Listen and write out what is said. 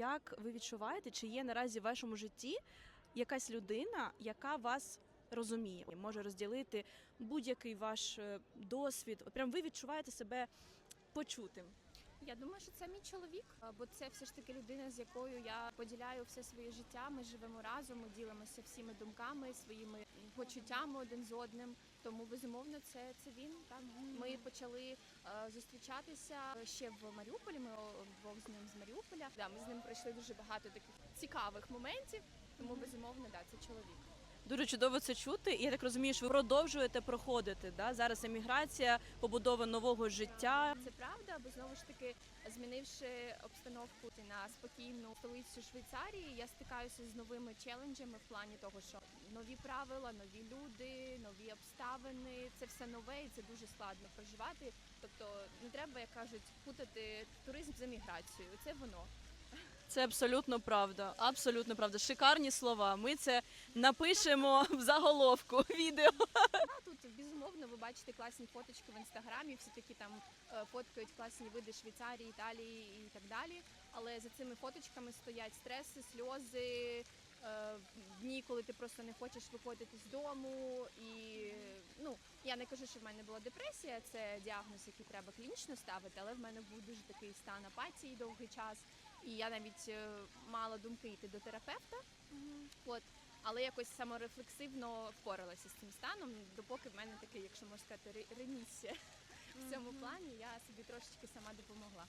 Як ви відчуваєте, чи є наразі в вашому житті якась людина, яка вас розуміє, може розділити будь-який ваш е, досвід? Прям ви відчуваєте себе почутим. Я думаю, що це мій чоловік, бо це все ж таки людина, з якою я поділяю все своє життя. Ми живемо разом, ми ділимося всіми думками, своїми почуттями один з одним. Тому безумовно, це, це він. Так ми почали зустрічатися ще в Маріуполі. Ми двох з ним з Маріуполя. Да, ми з ним пройшли дуже багато таких цікавих моментів. Тому безумовно, да, це чоловік. Дуже чудово це чути. І я так розумію, що ви продовжуєте проходити да? зараз еміграція, побудова нового життя. Це правда, бо знову ж таки, змінивши обстановку на спокійну столицю Швейцарії, я стикаюся з новими челенджами в плані того, що нові правила, нові люди, нові обставини це все нове і це дуже складно проживати. Тобто не треба, як кажуть, путати туризм з еміграцією. Це воно. Це абсолютно правда. Абсолютно правда. Шикарні слова. Ми це напишемо в заголовку відео. Тут безумовно ви бачите класні фоточки в інстаграмі. Всі такі там е, фоткають класні види Швейцарії, Італії і так далі. Але за цими фоточками стоять стреси, сльози. е, Дні, коли ти просто не хочеш виходити з дому, і ну я не кажу, що в мене була депресія, це діагноз, який треба клінічно ставити, але в мене був дуже такий стан апатії довгий час, і я навіть е, мала думки йти до терапевта. От але якось саморефлексивно впоралася з цим станом, допоки в мене такий, якщо можна сказати, ремісія mm -hmm. в цьому плані, я собі трошечки сама допомогла.